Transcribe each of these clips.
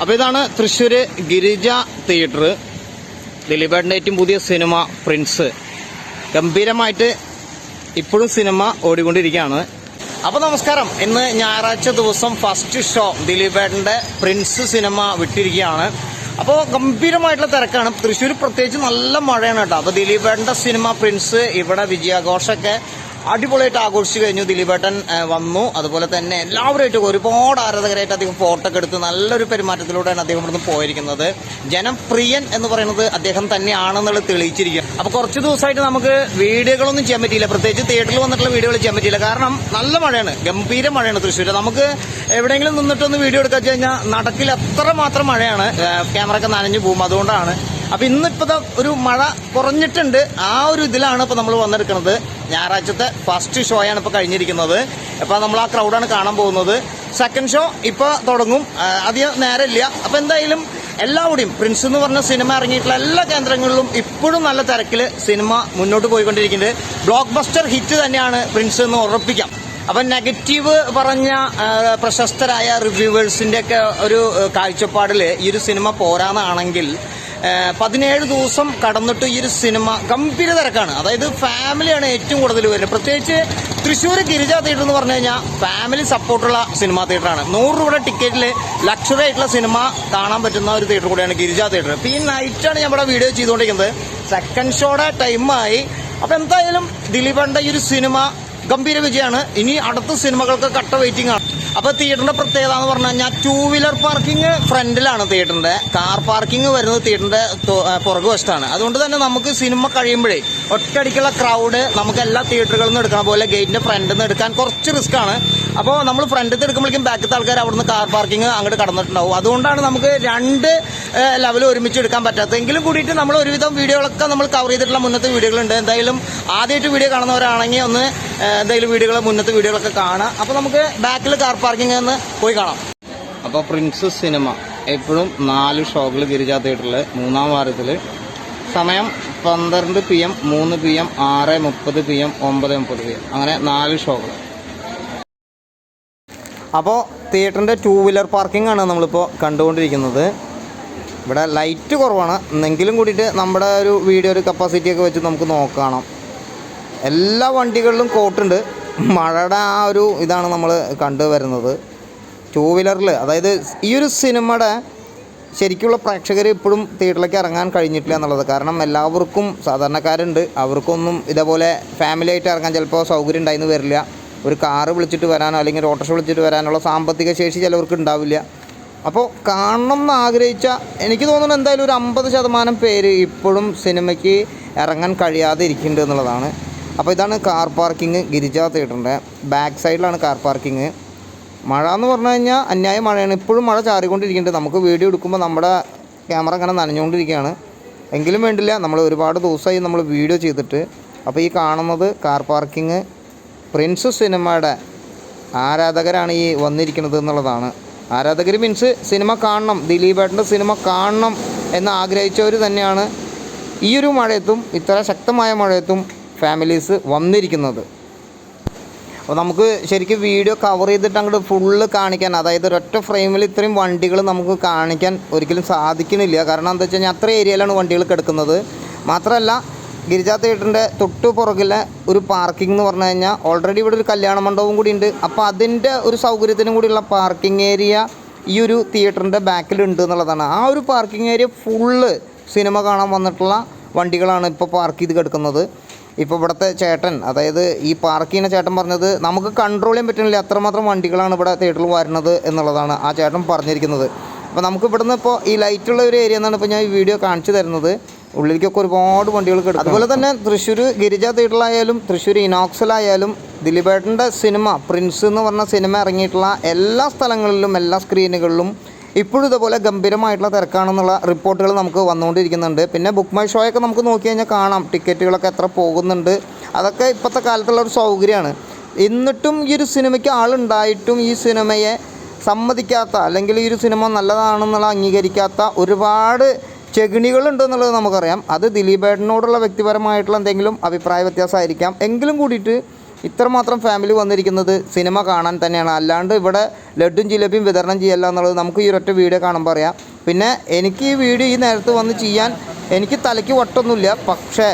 അപ്പോൾ ഇതാണ് തൃശ്ശൂർ ഗിരിജ തിയേറ്റർ. ദിലീപേട്ടന്റെ ഏറ്റവും പുതിയ സിനിമ പ്രിൻസ്. ഗംഭീരമായിട്ട് ഇപ്പോഴും സിനിമ ഓടിക്കൊണ്ടിരിക്കുകയാണ്. അപ്പോൾ നമസ്കാരം. ഇന്ന് ഞായറാഴ്ച ദിവസം ഫസ്റ്റ് ഷോ ദിലീപേട്ടന്റെ പ്രിൻസ് സിനിമ വിട്ടിരിക്കുകയാണ്. അപ്പോൾ ഗംഭീരമായിട്ടുള്ള തിരക്കാണ്. തൃശ്ശൂർ പ്രത്യേകിച്ച് നല്ല മഴയാണ് കേട്ടോ. അപ്പോൾ ദിലീപേട്ടന്റെ സിനിമ പ്രിൻസ് ഇവിടെ വിജയാഘോഷമൊക്കെ അടിപൊളിയായിട്ട് ആഘോഷിച്ചു കഴിഞ്ഞു. ദിലീപേട്ടൻ വന്നു. അതുപോലെ തന്നെ എല്ലാവരുമായിട്ടും ഒരുപാട് ആരാധകരായിട്ട് അദ്ദേഹം ഫോട്ടോ ഒക്കെ എടുത്ത് നല്ലൊരു പെരുമാറ്റത്തിലൂടെയാണ് അദ്ദേഹം ഇവിടുന്ന് പോയിരിക്കുന്നത്. ജനപ്രിയൻ എന്ന് പറയുന്നത് അദ്ദേഹം തന്നെയാണെന്നുള്ളത് തെളിയിച്ചിരിക്കുക അപ്പൊ കുറച്ച് ദിവസമായിട്ട് നമുക്ക് വീഡിയോകളൊന്നും ചെയ്യാൻ പറ്റിയില്ല. പ്രത്യേകിച്ച് തിയേറ്ററിൽ വന്നിട്ടുള്ള വീഡിയോകൾ ചെയ്യാൻ പറ്റിയില്ല. കാരണം നല്ല മഴയാണ്. ഗംഭീര മഴയാണ് തൃശ്ശൂർ നമുക്ക് എവിടെയെങ്കിലും നിന്നിട്ടൊന്ന് വീഡിയോ എടുക്കാൻ വെച്ച് കഴിഞ്ഞാൽ നടക്കിൽ അത്ര മാത്രം മഴയാണ്. ക്യാമറ ഒക്കെ നനഞ്ഞു പോകും. അതുകൊണ്ടാണ് അപ്പൊ ഇന്നിപ്പോ ഒരു മഴ കുറഞ്ഞിട്ടുണ്ട്. ആ ഒരു ഇതിലാണ് ഇപ്പൊ നമ്മൾ വന്നെടുക്കുന്നത്. ഞായറാഴ്ചത്തെ ഫസ്റ്റ് ഷോ ആണ് ഇപ്പൊ കഴിഞ്ഞിരിക്കുന്നത്. അപ്പോൾ നമ്മൾ ആ ക്രൗഡാണ് കാണാൻ പോകുന്നത്. സെക്കൻഡ് ഷോ ഇപ്പൊ തുടങ്ങും. അധികം നേരമില്ല. അപ്പൊ എന്തായാലും എല്ലാവരുടെയും പ്രിൻസ് എന്ന് പറഞ്ഞ സിനിമ ഇറങ്ങിയിട്ടുള്ള എല്ലാ കേന്ദ്രങ്ങളിലും ഇപ്പോഴും നല്ല തിരക്കിൽ സിനിമ മുന്നോട്ട് പോയിക്കൊണ്ടിരിക്കുന്നുണ്ട്. ബ്ലോക്ക് ബസ്റ്റർ ഹിറ്റ് തന്നെയാണ് പ്രിൻസ് എന്ന് ഉറപ്പിക്കാം. അപ്പൊ നെഗറ്റീവ് പറഞ്ഞ പ്രശസ്തരായ റിവ്യൂവേഴ്സിന്റെ ഒക്കെ ഒരു കാഴ്ചപ്പാടിൽ ഈ ഒരു സിനിമ പോരാന്നാണെങ്കിൽ പതിനേഴ് ദിവസം കടന്നിട്ട് ഈ ഒരു സിനിമ ഗംഭീര തിരക്കാണ്. അതായത് ഫാമിലിയാണ് ഏറ്റവും കൂടുതൽ വരുന്നത്. പ്രത്യേകിച്ച് തൃശ്ശൂർ ഗിരിജ തിയേറ്റർ എന്ന് പറഞ്ഞു കഴിഞ്ഞാൽ ഫാമിലി സപ്പോർട്ടുള്ള സിനിമാ തിയേറ്ററാണ് നൂറ് രൂപയുടെ ടിക്കറ്റിൽ ലക്ഷറി ആയിട്ടുള്ള സിനിമ കാണാൻ പറ്റുന്ന ഒരു തിയേറ്റർ കൂടിയാണ് ഗിരിജ തിയേറ്റർ ഇപ്പൊ ഈ നൈറ്റാണ് ഞാൻ ഇവിടെ വീഡിയോ ചെയ്തുകൊണ്ടിരിക്കുന്നത്. സെക്കൻഡ് ഷോയുടെ ടൈമായി അപ്പൊ എന്തായാലും ദിലീപന്റെ ഈ ഒരു സിനിമ ഗംഭീര വിജയമാണ്. ഇനി അടുത്ത സിനിമകൾക്ക് കട്ട വെയിറ്റിംഗ് ആണ്. അപ്പൊ തിയേറ്ററിന്റെ പ്രത്യേകത എന്ന് പറഞ്ഞു കഴിഞ്ഞാൽ ടൂ വീലർ പാർക്കിംഗ് ഫ്രണ്ടിലാണ് തിയേറ്ററിന്റെ കാർ പാർക്കിംഗ് വരുന്നത് തിയേറ്ററിന്റെ പുറകു വശത്താണ്. അതുകൊണ്ട് തന്നെ നമുക്ക് സിനിമ കഴിയുമ്പോഴേ ഒറ്റയടിക്കുള്ള ക്രൗഡ് നമുക്ക് എല്ലാ തിയേറ്ററുകളിൽ നിന്ന് എടുക്കണ. പോലെ ഗേറ്റിന്റെ ഫ്രണ്ടിൽ നിന്ന് എടുക്കാൻ കുറച്ച് റിസ്ക് ആണ്. അപ്പോൾ നമ്മൾ ഫ്രണ്ടിൽ നിന്ന് എടുക്കുമ്പോഴേക്കും ബാക്കത്തെ ആൾക്കാർ അവിടുന്ന് കാർ പാർക്കിംഗ് അങ്ങോട്ട് കടന്നിട്ടുണ്ടാവും. അതുകൊണ്ടാണ് നമുക്ക് രണ്ട് ലെവൽ ഒരുമിച്ച് എടുക്കാൻ പറ്റാത്തതെങ്കിലും കൂടിയിട്ട് നമ്മൾ ഒരുവിധം വീഡിയോകളൊക്കെ നമ്മൾ കവർ ചെയ്തിട്ടുള്ള മുന്നത്തെ വീഡിയോകളുണ്ട്. എന്തായാലും ആദ്യമായിട്ട് വീഡിയോ കാണുന്നവരാണെങ്കിൽ ഒന്ന് എന്തായാലും വീഡിയോകൾ മുന്നത്തെ വീഡിയോകളൊക്കെ കാണാം. അപ്പോൾ നമുക്ക് ബാക്കിൽ കാർ പാർക്കിംഗ് എന്ന് പോയി കാണാം. അപ്പോൾ പ്രിൻസസ് സിനിമ എപ്പോഴും നാല് ഷോകൾ ഗിരിജ മൂന്നാം വാരത്തിൽ സമയം പന്ത്രണ്ട് പി എം മൂന്ന് പി എം ആറ് മുപ്പത് പി എം ഒമ്പത് മുപ്പത് പി എം അങ്ങനെ നാല് ഷോകൾ അപ്പോൾ തിയേറ്ററിന്റെ ടൂ വീലർ പാർക്കിംഗ് ആണ് നമ്മളിപ്പോൾ കണ്ടുകൊണ്ടിരിക്കുന്നത്. ഇവിടെ ലൈറ്റ് കുറവാണ്. എന്നെങ്കിലും കൂടിയിട്ട് നമ്മുടെ ഒരു വീഡിയോ ഒരു കപ്പാസിറ്റിയൊക്കെ വെച്ച് നമുക്ക് നോക്കണം? എല്ലാ വണ്ടികളിലും കോട്ടുണ്ട് മഴയുടെ ആ ഒരു ഇതാണ് നമ്മൾ കണ്ടുവരുന്നത്. ടൂ വീലറിൽ അതായത് ഈ ഒരു സിനിമയുടെ ശരിക്കുള്ള പ്രേക്ഷകർ ഇപ്പോഴും തിയേറ്ററിലേക്ക് ഇറങ്ങാൻ കഴിഞ്ഞിട്ടില്ല എന്നുള്ളത്. കാരണം എല്ലാവർക്കും സാധാരണക്കാരുണ്ട്. അവർക്കൊന്നും ഇതേപോലെ ഫാമിലി ആയിട്ട് ഇറങ്ങാൻ ചിലപ്പോൾ സൗകര്യം ഉണ്ടായിന്ന് വരില്ല. ഒരു കാറ് വിളിച്ചിട്ട് വരാനോ അല്ലെങ്കിൽ ഒരു വിളിച്ചിട്ട് വരാനുള്ള സാമ്പത്തിക ശേഷി ചിലവർക്ക് ഉണ്ടാവില്ല. അപ്പോൾ കാണണം എന്ന് ആഗ്രഹിച്ച എനിക്ക് തോന്നുന്നു എന്തായാലും ഒരു അമ്പത് ശതമാനം പേര് ഇപ്പോഴും സിനിമയ്ക്ക് ഇറങ്ങാൻ കഴിയാതെ ഇരിക്കുന്നുണ്ട് എന്നുള്ളതാണ്. അപ്പോൾ ഇതാണ് കാർ പാർക്കിംഗ് ഗിരിജ തിയേറ്ററിന്റെ ബാക്ക് സൈഡിലാണ് കാർ പാർക്കിംഗ് മഴ എന്ന് പറഞ്ഞു കഴിഞ്ഞാൽ അന്യായ മഴയാണ്. ഇപ്പോഴും മഴ ചാറിക്കൊണ്ടിരിക്കുന്നുണ്ട്. നമുക്ക് വീഡിയോ എടുക്കുമ്പോൾ നമ്മുടെ ക്യാമറ അങ്ങനെ നനഞ്ഞുകൊണ്ടിരിക്കുകയാണ്. എങ്കിലും വേണ്ടില്ല നമ്മൾ ഒരുപാട് ദിവസമായി നമ്മൾ വീഡിയോ ചെയ്തിട്ട്. അപ്പോൾ ഈ കാണുന്നത് കാർ പാർക്കിംഗ് പ്രിൻസ് സിനിമയുടെ ആരാധകരാണ് ഈ വന്നിരിക്കുന്നത് എന്നുള്ളതാണ്. ആരാധകർ മീൻസ് സിനിമ കാണണം ദിലീപേട്ടന്റെ സിനിമ കാണണം എന്ന് ആഗ്രഹിച്ചവർ തന്നെയാണ്. ഈ ഒരു മഴയത്തും ഇത്ര ശക്തമായ മഴയത്തും ഫാമിലീസ് വന്നിരിക്കുന്നത്. അപ്പോൾ നമുക്ക് ശരിക്കും വീഡിയോ കവർ ചെയ്തിട്ട് അങ്ങോട്ട് ഫുള്ള് കാണിക്കാൻ അതായത് ഒരൊറ്റ ഫ്രെയിമിൽ ഇത്രയും വണ്ടികൾ നമുക്ക് കാണിക്കാൻ ഒരിക്കലും സാധിക്കണില്ല. കാരണം എന്താ വെച്ച് കഴിഞ്ഞാൽ അത്ര ഏരിയയിലാണ് വണ്ടികൾ കിടക്കുന്നത്. മാത്രമല്ല ഗിരിജ തിയേറ്ററിന്റെ തൊട്ടു പുറകിലെ ഒരു പാർക്കിംഗ് എന്ന് പറഞ്ഞു കഴിഞ്ഞാൽ ഓൾറെഡി ഇവിടെ ഒരു കല്യാണ മണ്ഡപവും കൂടി ഉണ്ട്. അപ്പോൾ അതിന്റെ ഒരു സൗകര്യത്തിനും കൂടിയുള്ള പാർക്കിംഗ് ഏരിയ ഈ ഒരു തിയേറ്ററിന്റെ ബാക്കിലുണ്ട് എന്നുള്ളതാണ്. ആ ഒരു പാർക്കിംഗ് ഏരിയ ഫുള്ള് സിനിമ കാണാൻ വന്നിട്ടുള്ള വണ്ടികളാണ് ഇപ്പോൾ പാർക്ക് ചെയ്ത് കിടക്കുന്നത്. ഇപ്പോൾ ഇവിടുത്തെ ചേട്ടൻ അതായത് ഈ പാർക്ക് ചെയ്യുന്ന ചേട്ടൻ പറഞ്ഞത് നമുക്ക് കൺട്രോൾ ചെയ്യാൻ പറ്റുന്നില്ല. അത്രമാത്രം വണ്ടികളാണ് ഇവിടെ തിയേറ്ററിൽ വരുന്നത് എന്നുള്ളതാണ് ആ ചേട്ടൻ പറഞ്ഞിരിക്കുന്നത്. അപ്പോൾ നമുക്ക് ഇവിടുന്ന് ഇപ്പോൾ ഈ ലൈറ്റ് ഉള്ള ഒരു ഏരിയ എന്നാണ് ഇപ്പോൾ ഞാൻ ഈ വീഡിയോ കാണിച്ചു തരുന്നത്. ഉള്ളിലേക്കൊക്കെ ഒരുപാട് വണ്ടികൾ കിട്ടും അതുപോലെ തന്നെ തൃശ്ശൂർ ഗിരിജ തിയേറ്ററിലായാലും തൃശ്ശൂർ ഇനോക്സിലായാലും ദിലീപേട്ടന്റെ സിനിമ പ്രിൻസ് എന്ന് പറഞ്ഞ സിനിമ ഇറങ്ങിയിട്ടുള്ള എല്ലാ സ്ഥലങ്ങളിലും എല്ലാ സ്ക്രീനുകളിലും ഇപ്പോഴും ഇതുപോലെ ഗംഭീരമായിട്ടുള്ള തിരക്കാണെന്നുള്ള റിപ്പോർട്ടുകൾ നമുക്ക് വന്നുകൊണ്ടിരിക്കുന്നുണ്ട്. പിന്നെ ബുക്ക് മൈ ഷോയൊക്കെ നമുക്ക് നോക്കി കഴിഞ്ഞാൽ കാണാം. ടിക്കറ്റുകളൊക്കെ എത്ര പോകുന്നുണ്ട്. അതൊക്കെ ഇപ്പോഴത്തെ കാലത്തുള്ള ഒരു സൗകര്യമാണ്. എന്നിട്ടും ഈ ഒരു സിനിമയ്ക്ക് ആളുണ്ടായിട്ടും ഈ സിനിമയെ സമ്മതിക്കാത്ത അല്ലെങ്കിൽ ഈ ഒരു സിനിമ നല്ലതാണെന്നുള്ള അംഗീകരിക്കാത്ത ഒരുപാട് ചെകിണികളുണ്ട് എന്നുള്ളത് നമുക്കറിയാം. അത് ദിലീപേട്ടനോടുള്ള വ്യക്തിപരമായിട്ടുള്ള എന്തെങ്കിലും അഭിപ്രായ വ്യത്യാസമായിരിക്കാം. എങ്കിലും കൂടിയിട്ട് ഇത്രമാത്രം ഫാമിലി വന്നിരിക്കുന്നത് സിനിമ കാണാൻ തന്നെയാണ്. അല്ലാണ്ട് ഇവിടെ ലഡ്ഡും ജിലേബിയും വിതരണം ചെയ്യല്ല എന്നുള്ളത് നമുക്ക് ഈ ഒരൊറ്റ വീഡിയോ കാണുമ്പോൾ അറിയാം. പിന്നെ എനിക്ക് ഈ വീഡിയോ ഈ നേരത്ത് വന്ന് ചെയ്യാൻ എനിക്ക് തലയ്ക്ക് വട്ടൊന്നുമില്ല. പക്ഷേ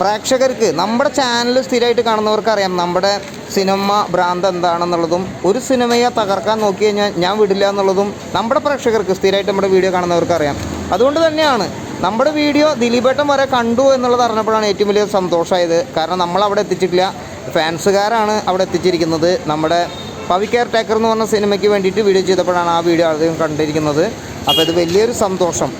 പ്രേക്ഷകർക്ക് നമ്മുടെ ചാനൽ സ്ഥിരമായിട്ട് കാണുന്നവർക്ക് അറിയാം നമ്മുടെ സിനിമ ഭ്രാന്ത് എന്താണെന്നുള്ളതും ഒരു സിനിമയെ തകർക്കാൻ നോക്കി കഴിഞ്ഞാൽ ഞാൻ വിടില്ല എന്നുള്ളതും നമ്മുടെ പ്രേക്ഷകർക്ക് സ്ഥിരമായിട്ട് നമ്മുടെ വീഡിയോ കാണുന്നവർക്ക് അറിയാം. അതുകൊണ്ട് തന്നെയാണ് നമ്മുടെ വീഡിയോ ദിലീപേട്ടൻ വരെ കണ്ടു എന്നുള്ളത് അറിഞ്ഞപ്പോഴാണ് ഏറ്റവും വലിയ സന്തോഷമായത്. കാരണം നമ്മൾ അവിടെ എത്തിച്ചിട്ടില്ല. ഫാൻസുകാരാണ് അവിടെ എത്തിച്ചിരിക്കുന്നത്. നമ്മുടെ പവി കെയർ ടേക്കർ എന്ന് പറഞ്ഞ സിനിമയ്ക്ക് വേണ്ടിയിട്ട് വീഡിയോ ചെയ്തപ്പോഴാണ് ആ വീഡിയോ ആദ്യം കണ്ടിരിക്കുന്നത്. അപ്പോൾ ഇത് വലിയൊരു സന്തോഷം.